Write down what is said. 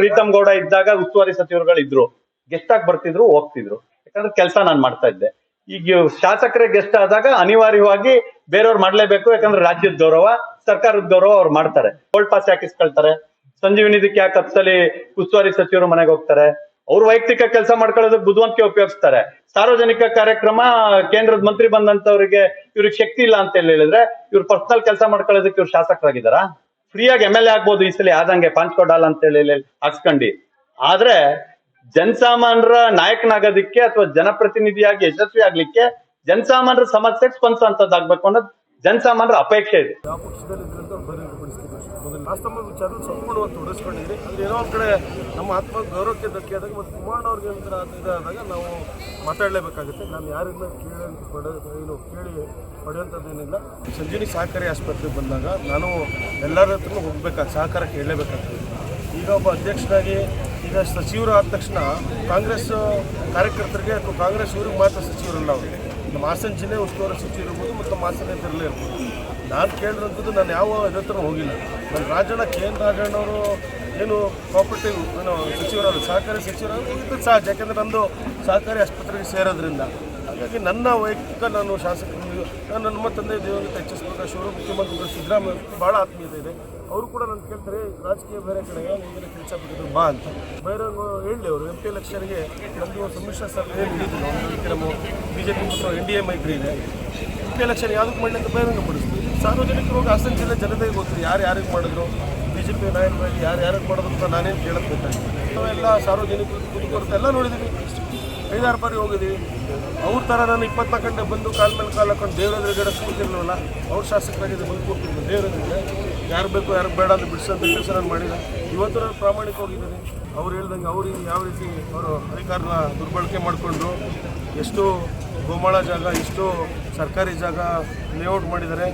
ಪ್ರೀತಮ್ ಗೌಡ ಇದ್ದಾಗ ಉಸ್ತುವಾರಿ ಸಚಿವರುಗಳು ಇದ್ರು. ಗೆಸ್ಟ್ ಆಗಿ ಬರ್ತಿದ್ರು, ಹೋಗ್ತಿದ್ರು. ಯಾಕಂದ್ರೆ ಕೆಲಸ ನಾನು ಮಾಡ್ತಾ ಇದ್ದೆ. ಈಗ ಶಾಸಕರೇ ಗೆಸ್ಟ್ ಆದಾಗ ಅನಿವಾರ್ಯವಾಗಿ ಬೇರೆಯವ್ರು ಮಾಡ್ಲೇಬೇಕು, ಯಾಕಂದ್ರೆ ರಾಜ್ಯದ ಗೌರವ, ಸರ್ಕಾರದ ಗೌರವ ಅವ್ರು ಮಾಡ್ತಾರೆ. ಗೋಲ್ಡ್ ಪಾಸ್ ಹಾಕಿಸ್ಕೊಳ್ತಾರೆ ಇದಕ್ಕೆ ಯಾಕೆ ಹತ್ತಲಿ ಉಸ್ತುವಾರಿ ಸಚಿವರು ಮನೆಗೆ ಹೋಗ್ತಾರೆ? ಅವ್ರು ವೈಯಕ್ತಿಕ ಕೆಲಸ ಮಾಡ್ಕೊಳ್ಳೋದಕ್ಕೆ ಬುದ್ಧಿವಂತಿಕೆ ಉಪಯೋಗಿಸ್ತಾರೆ. ಸಾರ್ವಜನಿಕ ಕಾರ್ಯಕ್ರಮ, ಕೇಂದ್ರದ ಮಂತ್ರಿ ಬಂದಂತವ್ರಿಗೆ ಇವ್ರಿಗೆ ಶಕ್ತಿ ಇಲ್ಲ ಅಂತ ಹೇಳಿ ಹೇಳಿದ್ರೆ ಇವ್ರು ಪರ್ಸನಲ್ ಕೆಲಸ ಮಾಡ್ಕೊಳ್ಳೋದಕ್ಕೆ ಇವ್ರು ಶಾಸಕರಾಗಿದ್ದಾರಾ? ಫ್ರೀಯಾಗಿ ಎಂ ಎಲ್ ಎ ಆಗ್ಬೋದು ಈ ಸಲ ಆದಂಗೆ ಅಂತ ಹೇಳಿ ಹಾಕ್ಸ್ಕೊಂಡಿ. ಆದ್ರೆ ಜನಸಾಮಾನ್ಯರ ನಾಯಕನಾಗೋದಿಕ್ಕೆ ಅಥವಾ ಜನಪ್ರತಿನಿಧಿಯಾಗಿ ಯಶಸ್ವಿ ಆಗ್ಲಿಕ್ಕೆ ಜನಸಾಮಾನ್ಯರ ಸಮಸ್ಯೆಗೆ ಸ್ಪಂದಿಸುವಂತದ್ದಾಗ್ಬೇಕು ಅನ್ನೋದು ಜನಸಾಮಾನ್ಯರ ಅಪೇಕ್ಷೆ ಇದೆ. ವಾಸ್ತವ ವಿಚಾರ ಸಂಪೂರ್ಣವಾಗಿ ತೊಡಗಿಸ್ಕೊಂಡಿದ್ರಿ ಅಂದ್ರೆ ಏನೋ ಒಂದು ಕಡೆ ನಮ್ಮ ಆತ್ಮ ಗೌರವಕ್ಕೆ ಧಕ್ಕೆ ಆದಾಗ ಮತ್ತು ಕುಮಾರ್ ಅವ್ರಿಗೆ ಇದಾದಾಗ ನಾವು ಮಾತಾಡಲೇಬೇಕಾಗುತ್ತೆ. ನಾನು ಯಾರಿಂದ ಕೇಳಿ ಪಡ ಏನು ಕೇಳಿ ಪಡೆಯುವಂಥದ್ದೇನಿಲ್ಲ ಸಂಜೀವಿ ಸಹಕಾರಿ ಆಸ್ಪತ್ರೆಗೆ ಬಂದಾಗ ನಾನು ಎಲ್ಲರ ಹತ್ರನೂ ಹೋಗ್ಬೇಕಾಗ್ತದೆ ಸಹಕಾರ ಕೇಳಲೇಬೇಕಾಗ್ತದೆ. ಈಗ ಒಬ್ಬ ಅಧ್ಯಕ್ಷರಾಗಿ ಈಗ ಸಚಿವರು ಆದ ತಕ್ಷಣ ಕಾಂಗ್ರೆಸ್ ಕಾರ್ಯಕರ್ತರಿಗೆ ಅಥವಾ ಕಾಂಗ್ರೆಸ್ ಊರಿಗೆ ಮಾತ್ರ ಸಚಿವರಲ್ಲ ಅವರು. ನಮ್ಮ ಹಾಸನ ಜಿಲ್ಲೆ ಉಸ್ತುವಾರಿ ಸಚಿವರು ಇರ್ಬೋದು ಮತ್ತು ಮಾಸನ ಇರಲೇ ಇರ್ಬೋದು. ನಾನು ಕೇಳಿರೋಂಥದ್ದು ನಾನು ಯಾವ ಇದ್ರ ಹೋಗಿಲ್ಲ. ನಾನು ರಾಜಣ್ಣ ಕೆ ಎನ್ ರಾಜಣ್ಣವರು ಏನು ಕೋಪರೇಟಿವ್ ಏನು ಸಚಿವರಾದ್ರು, ಸಹಕಾರಿ ಸಚಿವರು ಇದು ಸಹಜ ಯಾಕೆಂದರೆ ನಮ್ಮದು ಸಹಕಾರಿ ಆಸ್ಪತ್ರೆಗೆ ಸೇರೋದ್ರಿಂದ. ಹಾಗಾಗಿ ನನ್ನ ವೈಯಕ್ತಿಕ, ನಾನು ಶಾಸಕರು ನಾನು ನಮ್ಮ ತಂದೆ ದೇವರಿಗೆ ಎಚ್ ಎಸ್ ಪ್ರಕಾಶ್ ಸಿದ್ದರಾಮಯ್ಯ ಭಾಳ ಆತ್ಮೀಯತೆ ಇದೆ. ಅವರು ಕೂಡ ನಾನು ಕೇಳ್ತಾರೆ, ರಾಜಕೀಯ ಬೇರೆ ಕಡೆಗೆ ಮುಂದಿನ ಕೆಲಸ ಬಿಟ್ಟಿದ್ರು ಬಾ ಅಂತ. ಬೈರಂಗ್ ಹೇಳಿ ಅವರು ಎಂ ಪಿ ಎಲೆಕ್ಷನ್ಗೆ ನಮ್ಮದು ಸಮ್ಮಿಶ್ರ ಸರ್ಕಾರ ನಮ್ಮ ಬಿ ಜೆ ಪಿ ಮತ್ತು ಎನ್ ಡಿ ಎ ಮೈತ್ರಿ ಇದೆ. ಎಂ ಪಿ ಎಲೆಕ್ಷನ್ ಯಾವುದಕ್ಕೆ ಮಾಡಲಿ ಅಂತ ಬಹಿರಂಗ ಪಡಿಸ್ತೀವಿ. ಸಾರ್ವಜನಿಕರು ಹಾಸನ ಜಿಲ್ಲೆ ಜನತೆಗೆ ಗೊತ್ತಿದೆ, ಯಾರು ಯಾರಿಗೆ ಮಾಡಿದ್ರು ಬಿ ಜೆ ಪಿ ನಾಯಕರಾಗಿ ಯಾರು ಯಾರಿಗೆ ಮಾಡೋದು ಅಂತ ನಾನೇನು ಕೇಳೋದು ಬೇಕಾಗಿಲ್ಲ. ನಾವೆಲ್ಲ ಸಾರ್ವಜನಿಕರು ಕುರಿತು ಎಲ್ಲ ನೋಡಿದ್ದೀವಿ ಐದಾರು ಬಾರಿ ಹೋಗಿದ್ದೀವಿ. ಅವ್ರ ಥರ ನಾನು ಇಪ್ಪತ್ನಾಲ್ಕು ಗಂಟೆ ಬಂದು ಕಾಲ ಮೇಲೆ ಕಾಲು ಹಾಕೊಂಡು ದೇವ್ರ ಗಿಡ ಕೂತಿರ್ಲಿಲ್ಲ. ಅವ್ರ ಶಾಸಕರಾಗಿದ್ದು ಬಂದು ಕೂತಿರ್ಲಿಲ್ಲ ದೇವ್ರ ಯಾರು ಬೇಕು ಯಾರು ಬೇಡ ಅಂತ ಬಿಡಿಸೋದು ಕೆಲಸ ನಾನು ಮಾಡಿಲ್ಲ. ಇವತ್ತು ನಾನು ಪ್ರಾಮಾಣಿಕ ಹೋಗಿದ್ದೀನಿ. ಅವ್ರು ಹೇಳ್ದಂಗೆ ಅವ್ರು ಯಾವ ರೀತಿ ಅವರು ಅಧಿಕಾರನ ದುರ್ಬಳಕೆ ಮಾಡಿಕೊಂಡು ಎಷ್ಟು ಗೋಮಾಳ ಜಾಗ, ಎಷ್ಟು ಸರ್ಕಾರಿ ಜಾಗ ಲೇಔಟ್ ಮಾಡಿದ್ದಾರೆ.